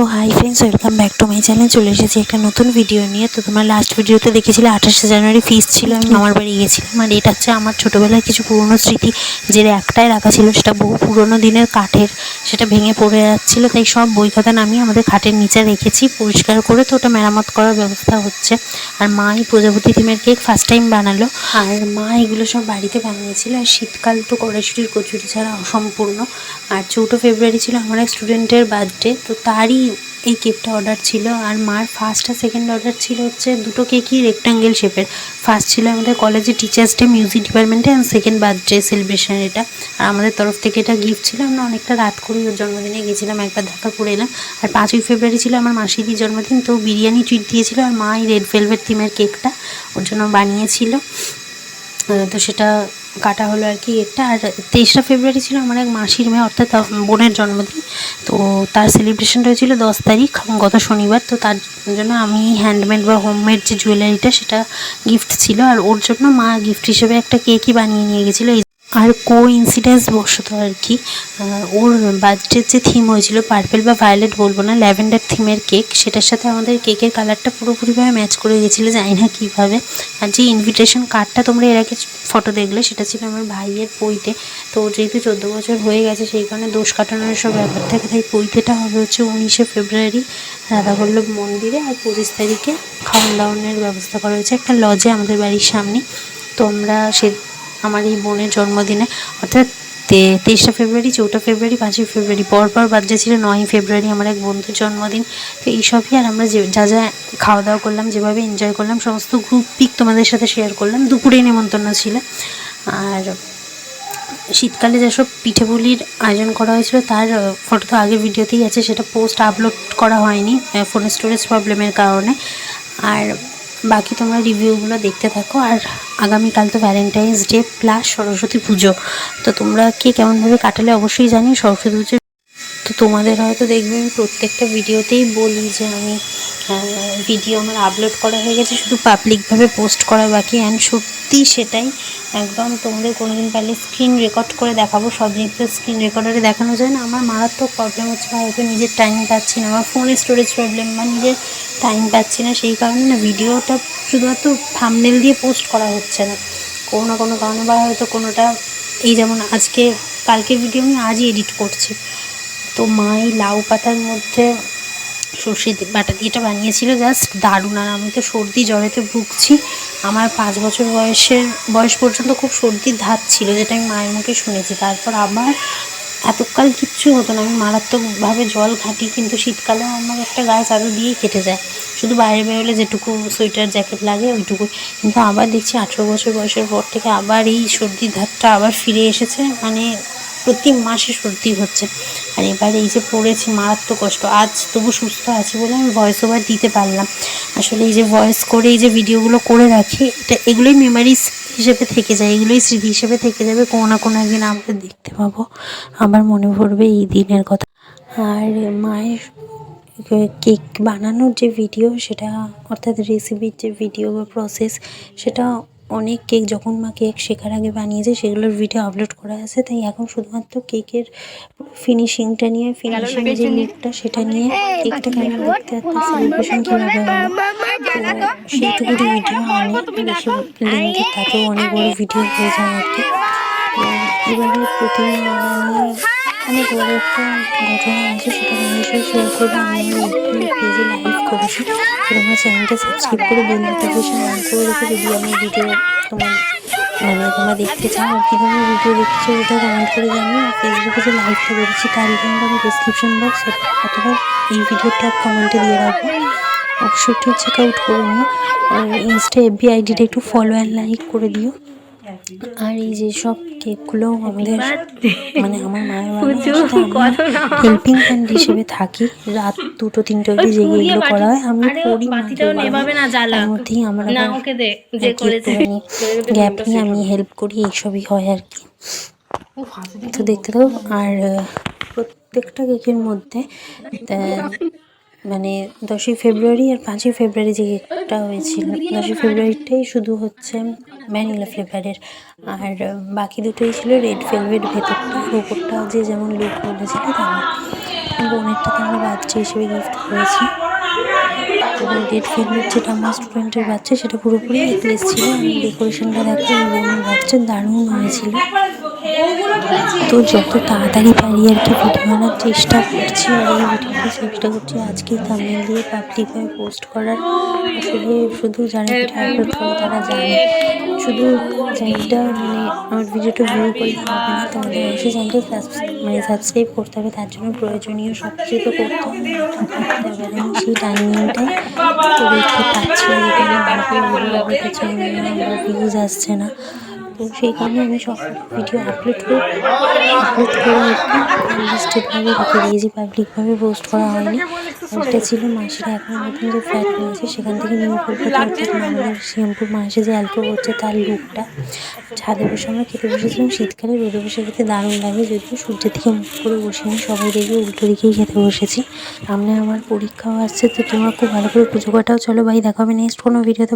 তো hi friends welcome back to my channel চলে এসেছি একটা নতুন ভিডিও নিয়ে। তো তোমার লাস্ট ভিডিওতে দেখেছিলে আঠাশে জানুয়ারি ফিস ছিল, আমি মামার বাড়ি গিয়েছিলাম। আর এটা হচ্ছে আমার ছোটোবেলায় কিছু পুরনো স্মৃতি, যে একটাই রাখা ছিল, সেটা বহু পুরনো দিনের কাঠের, সেটা ভেঙে পড়ে যাচ্ছিল। তাই সব বই খাতা নামিয়ে আমাদের খাটের নিচে রেখেছি, পরিষ্কার করে তো ওটা মেরামত করার ব্যবস্থা হচ্ছে। আর মা এই প্রজাপতি থিমের কেক ফার্স্ট টাইম বানালো। আর মা এগুলো সব বাড়িতে বানিয়েছিল। আর শীতকাল তো কড়াইশুটির কচুরি ছাড়া অসম্পূর্ণ। আর চৌঠো ফেব্রুয়ারি ছিল আমার এক স্টুডেন্টের বার্থডে তো তারই এই কেকটা অর্ডার ছিল আর মার ফার্স্ট আর সেকেন্ড অর্ডার ছিল হচ্ছে দুটো কেকই রেক্টাঙ্গেল শেপের ফার্স্ট ছিল আমাদের কলেজে teachers day music department and second birthday celebration এটা। আর আমাদের তরফ থেকে এটা গিফট ছিল। আমরা অনেকটা রাত করেই ওর জন্মদিনে গেছিলাম, একবার দেখা করে এলাম। আর পাঁচই ফেব্রুয়ারি ছিল আমার মাসিদির জন্মদিন, তো বিরিয়ানি ট্রিট দিয়েছিল আর মা এই রেড ভেলভেট থিমের কেকটা ওর জন্য বানিয়েছিল। তো সেটা কাটা হলো আর কি। এটা আর তেইশরা ফেব্রুয়ারি ছিল আমার এক মাসির মেয়ে, অর্থাৎ বোনের জন্মদিন। তো তার সেলিব্রেশন হয়েছিল দশ তারিখ, গত শনিবার। তো তার জন্য আমি হ্যান্ডমেড বা হোমমেড যে জুয়েলারিটা সেটা গিফট ছিল। আর ওর জন্য মা গিফট হিসেবে একটা কেকই বানিয়ে নিয়ে গেছিল। আর কো ইনসিডেন্স বশত আর কি ওর বার্থডের যে থিম হয়েছিল পার্পেল বা ভায়োলেট বলব না ল্যাভেন্ডার থিমের কেক সেটার সাথে আমাদের কেকের কালারটা পুরোপুরিভাবে ম্যাচ করে গেছিল জানি না কীভাবে। আর যে ইনভিটেশন কার্ডটা তোমরা এর আগে ফটো দেখলে, সেটা ছিল আমার ভাইয়ের পইতে তো যেহেতু চোদ্দ বছর হয়ে গেছে, সেই কারণে দোষ কাটানোর সব ব্যাপার থাকে, তাই পইতেটা হবে হচ্ছে উনিশে ফেব্রুয়ারি। রাধাবল্লভ মন্দিরে আর পঁচিশ তারিখে খাওয়ান দাওয়ানের ব্যবস্থা করা হয়েছে, একটা লজে আমাদের বাড়ির সামনে। তো আমরা সে আমার এই বোনের জন্মদিনে, অর্থাৎ তে- তেইশে ফেব্রুয়ারি, চৌঠা ফেব্রুয়ারি, পাঁচই ফেব্রুয়ারি, পরপর বার্থডে ছিল নয়ই ফেব্রুয়ারি আমার এক বন্ধুর জন্মদিন। তো এইসবই আর আমরা যে, যা যা খাওয়া দাওয়া করলাম, যেভাবে এনজয় করলাম, সমস্ত গ্রুপ পিক তোমাদের সাথে শেয়ার করলাম দুপুরেই নেমন্তন্ন ছিল। আর শীতকালে যেসব পিঠেপুলির আয়োজন করা হয়েছিল, তার ফটো তো আগের ভিডিওতেই আছে, সেটা পোস্ট আপলোড করা হয়নি ফোনের স্টোরেজ প্রবলেমের কারণে। আর বাকি তোমরা রিভিউগুলো দেখতে থাকো। আর আগামীকাল তো ভ্যালেন্টাইন্স ডে প্লাস সরস্বতী পুজো। তো তোমরা কে কেমনভাবে কাটালে অবশ্যই জানি সরস্বতী পুজো তো তোমাদের হয়তো দেখবে আমি প্রত্যেকটা ভিডিওতেই বলি যে আমি ভিডিও আমার আপলোড করা হয়ে গেছে, শুধু পাবলিকভাবে পোস্ট করা বাকি। অ্যান্ড সত্যি সেটাই একদম তোমাদের কোনোদিন পারলে স্ক্রিন রেকর্ড করে দেখাবো। সব জিনিস স্ক্রিন রেকর্ডারে দেখানো যায় না, আমার মারাত্মক প্রবলেম হচ্ছে বা হয়তো নিজের টাইম পাচ্ছি না। আমার ফোনে স্টোরেজ প্রবলেম বা নিজের টাইম পাচ্ছি না। সেই কারণে না ভিডিওটা শুধুমাত্র থামনেল দিয়ে পোস্ট করা হচ্ছে না। কোনো না কোনো কারণে বা হয়তো কোনোটা, এই যেমন আজকে, কালকের ভিডিও আমি আজই এডিট করছি। তো মা এই লাউ পাতার মধ্যে সর্ষে বাটা দিয়েটা বানিয়েছিল, জাস্ট দারুণ। আর আমি তো সর্দি জ্বরেতে ভুগছি। আমার পাঁচ বছর বয়সের, বয়স পর্যন্ত খুব সর্দির ধাত ছিল, যেটা আমি মায়ের মুখে শুনেছি। তারপর আবার এতকাল কিচ্ছু হতো না। আমি মারাত্মকভাবে জল ঘাঁটি, কিন্তু শীতকালে আমার একটা গায়ে চাদর দিয়েই কেটে যায়। শুধু বাইরে বেরোলে যেটুকু সোয়েটার, জ্যাকেট লাগে ওইটুকু কিন্তু আবার দেখছি আঠেরো বছর বয়সের পর থেকে আবার এই সর্দির ধাতটা আবার ফিরে এসেছে। মানে প্রতি মাসে সর্দি হচ্ছে। আর এবার এই যে পড়েছি মারাত্মক কষ্ট, আজ তবু সুস্থ আছি বলে আমি ভয়েস ওভার দিতে পারলাম। আসলে এই যে ভয়েস করে এই যে ভিডিওগুলো করে রাখি, এটা এগুলোই মেমারিজ হিসেবে থেকে যায়, এগুলোই স্মৃতি হিসেবে থেকে যাবে, কোনো না কোনো একদিন আমরা দেখতে পাবো। আমার মনে পড়বে এই দিনের কথা। আর মায়ের কেক বানানোর যে ভিডিও সেটা অর্থাৎ রেসিপির যে ভিডিও বা প্রসেস সেটা অনেক কেক যখন মা কেক শেখার আগে বানিয়েছে সেগুলোর ভিডিও আপলোড করা আছে। তাই এখন শুধুমাত্র কেকের ফিনিশিংটা নিয়ে ফিনিশিং যে লুকটা সেটা নিয়ে কেকটা কেমন দেখতে সেলিব্রেশন কীভাবে হলো তো। সেইটুকুনি ভিডিও অনেক বেশি লেন্থি তাতেও অনেক বড় ভিডিও হয়ে যায় আর কি এবারে প্রতিদিন অনেক বড় একটা ঘটনা আছে সেটা মানুষের শেয়ার করব আমি পেজে লাইভ করেছি সাবস্ক্রাইব করে বেল নোটিফিকেশন অন করে রেখে যদি আমি ভিডিও তোমার মানে তোমরা দেখতে চাও আর ভিডিও দেখতে চাও কমেন্ট করে জানিও। আর ফেসবুকে যে লাইভটা করেছি, তার লিঙ্ক আমি ডিসক্রিপশন বক্স অথবা এই ভিডিওটা কমেন্টে দিয়ে রাখব। অবশ্যই চেক আউট করে নিও। আর ইনস্টা এফবি আইডিটা একটু ফলো অ্যান্ড লাইক করে দিও। আর এই যে সব কেকগুলো আমাদের মানে আমার মায়ের হেল্পিং হ্যান্ড হিসেবে থাকি। রাত দুটো তিনটে অবধি জেগে এগুলো করা হয়। আমি জ্বালা। তার মধ্যেই আমার যে গ্যাপ নিয়ে আমি হেল্প করি এইসবই হয় আর কি। তো দেখতে থাকো আর প্রত্যেকটা কেকের মধ্যে মানে দশই ফেব্রুয়ারি আর পাঁচই ফেব্রুয়ারি যে কেকটা হয়েছিল, দশই ফেব্রুয়ারিটাই শুধু হচ্ছে ভ্যানিলা ফ্লেভারের আর বাকি দুটোই ছিল রেড ভেলভেট ভেতরটা, উপরটা যে যেমন লুক বলেছিল তেমন। বোনেরটাতে আমরা বাচ্চা হিসেবে গিফট করেছি। এবার রেড ফিল্মের যেটা আমার স্টুডেন্টের বাচ্চা, সেটা পুরোপুরি নেকলেস ছিল। আমি ডেকোরেশনটা দেখো আমার বোনের বাচ্চা দারুণ হয়েছিল। তো যত তাড়াতাড়ি পারি আর কি ভিডিও বানার চেষ্টা করছি আর এই ভিডিওটা চেষ্টা করছি আজকে থাম্বনেল দিয়ে পাবলিকভাবে পোস্ট করার। আসলে শুধু যারা ভিডিও আপলোড করে তারা জানে, শুধু চ্যানেলটা মানে আমার ভিডিওটা ভিউ করলে হবে না, তোমাদের অবশ্যই চ্যানেলটা মানে সাবস্ক্রাইব করতে হবে, তার জন্য প্রয়োজনীয় সব কিছু তো করতে হবে আমি সেই টাইমিংটাই তো দেখতে পাচ্ছি ভিডিও ভিউজ আসছে না। তো সেই কারণে আমি সব ভিডিও আপলোড করি আপলোড করে লিস্টেডভাবে রেখে দিয়েছি। পাবলিকভাবে পোস্ট করা হয়নি। আর ছিল মাসিরা এখন নতুন যে ফ্ল্যাট নিয়েছে, সেখান থেকে নিউ কলকাতা শ্যাম্পুর মাসে যে অ্যালকো করছে, তার লুকটা ছাদে বসে আমরা খেতে বসেছিলাম। শীতকালে রোদে বসে খেতে দারুণ লাগে। যদিও সূর্যের দিকে মুখ করে বসে বসিনি সবাই দেখবে উল্টো দিকেই খেতে বসেছি। সামনে আমার পরীক্ষাও আসছে, তো তোমরা খুব ভালো করে পুজো কটাও। চলো ভাই, দেখা হবে নেক্সট কোনো ভিডিওতে